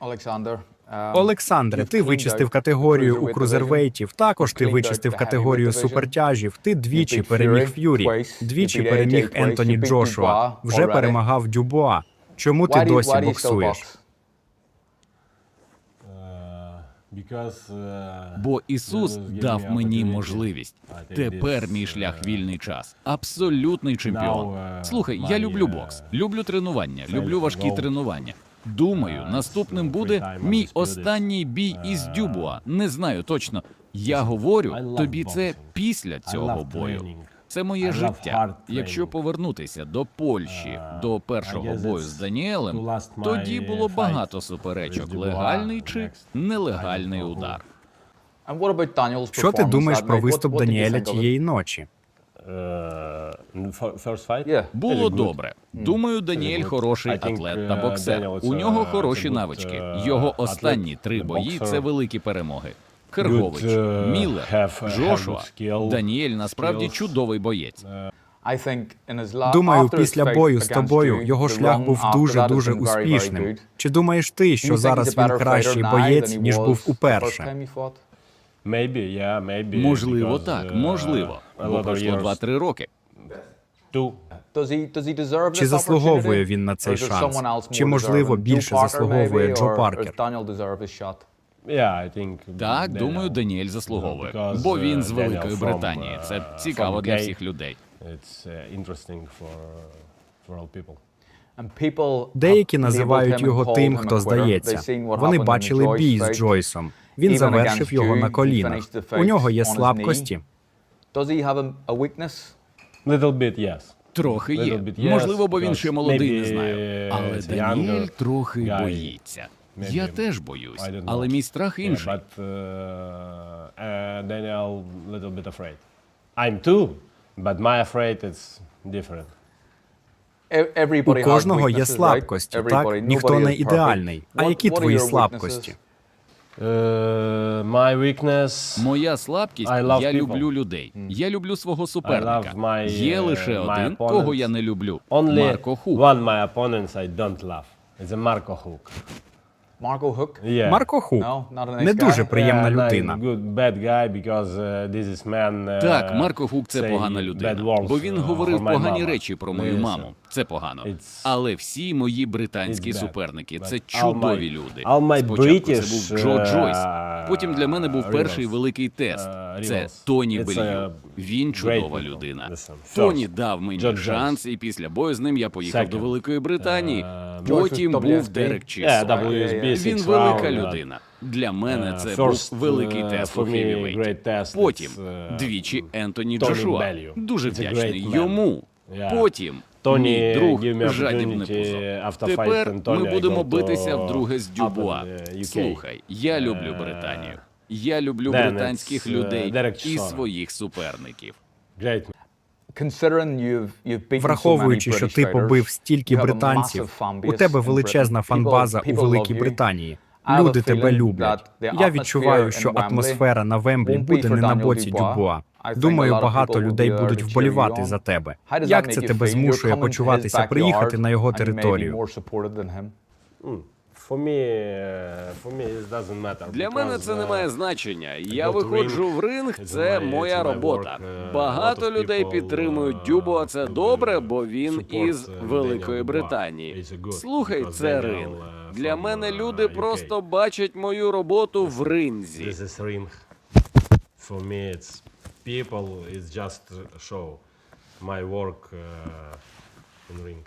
Олександр. е, Олександре, ти вичистив категорію у крузервейтів. Також ти вичистив категорію супертяжів. Ти двічі переміг Ф'юрі, двічі переміг Ентоні Джошуа. Вже перемагав Дюбуа. Чому ти you- досі you боксуєш? Бо Ісус дав мені можливість. Тепер мій uh, шлях вільний час. Абсолютний чемпіон. uh, Слухай, я люблю бокс, люблю тренування, люблю важкі тренування. Думаю, наступним буде мій останній бій із Дюбуа. Не знаю точно. Я говорю, тобі це після цього бою. Це моє життя. Якщо повернутися до Польщі, Uh, до першого бою з Даніелем, to тоді було багато суперечок: легальний чи нелегальний удар. Що ти думаєш про виступ Даніеля тієї ночі? Uh. Було добре. Думаю, Даніель хороший атлет та uh, боксер. У нього хороші навички. uh, Його останні три бої це великі перемоги. Кергович, uh, Міллер, Джошуа. Даніель насправді чудовий боєць. Думаю, після бою з тобою його шлях був дуже дуже успішним. Чи думаєш ти, що зараз він кращий боєць ніж був уперше? Можливо, because, так, uh, можливо. Бо пройшло years 2-3 роки. Чи заслуговує він на цей шанс? Чи, можливо, більше заслуговує Джо Паркер? Так, думаю, Даніель заслуговує. Бо він uh, з Великої Британії. Це uh, цікаво для всіх людей. Uh, Деякі називають його тим, хто здається. Вони бачили бій з. Джойсом. Він завершив його на колінах. У нього є слабкості. Трохи є. Можливо, бо він ще молодий, не знаю. Але Даніель трохи боїться. Я теж боюсь, але мій страх інший. but uh, uh, Daniel little bit afraid. I'm too, but my afraid is different. E- Everybody У кожного є слабкості, так? Ніхто не ідеальний. А які твої слабкості? Uh, my weakness. Моя слабкість I love я people. люблю людей. Я люблю свого суперника. my, Є uh, лише один, opponents. кого я не люблю. Only Марко Хук. one my opponents I don't love. It's a Marco Hook. Марко Хук. No, not a Не guy. дуже приємна Yeah, людина. Good bad guy because uh, this is man. Uh, Так, Марко Хук це погана людина, words, бо він uh, говорив погані mama. речі про мою маму. Це погано. It's- Але всі мої британські bad. суперники це чудові my- люди. Спочатку це був Джо uh, Джойс. Потім для мене був перший великий тест. Uh, Це. Тоні Белью. Він чудова людина. Тоні дав мені шанс, і після бою з ним я поїхав до Великої Британії. Потім був Дерек Yeah, Чісон. Він велика людина. Для мене це був великий uh, тест у хевівейті. Потім двічі Ентоні Джошуа. Дуже вдячний йому. Потім Тоні мій друг жадібне пузо. Тепер ми будемо битися вдруге з Дюбуа. Слухай, я люблю Е, Британію. Я люблю британських людей і своїх суперників. Враховуючи, що ти побив стільки you have a британців, massive fan у base тебе величезна фанбаза People- у Великій love you. Британії. Люди тебе люблять. Я відчуваю, що атмосфера на Вемблі буде не на боці. Дюбуа. Думаю, багато людей будуть вболівати за тебе. Як це тебе змушує почуватися приїхати на його територію? For me, uh, for me, it doesn't matter. Для мене це не має uh, значення. Я виходжу в ринг, це моя робота. Uh, Багато людей підтримують uh, Дюбо. Це добре, бо він із uh, Великої. Британії. Слухай, це ринг. uh, Для мене uh, люди просто бачать мою роботу в ринзі. This is ring. For me, it's people. It's just show. My work uh, in ring.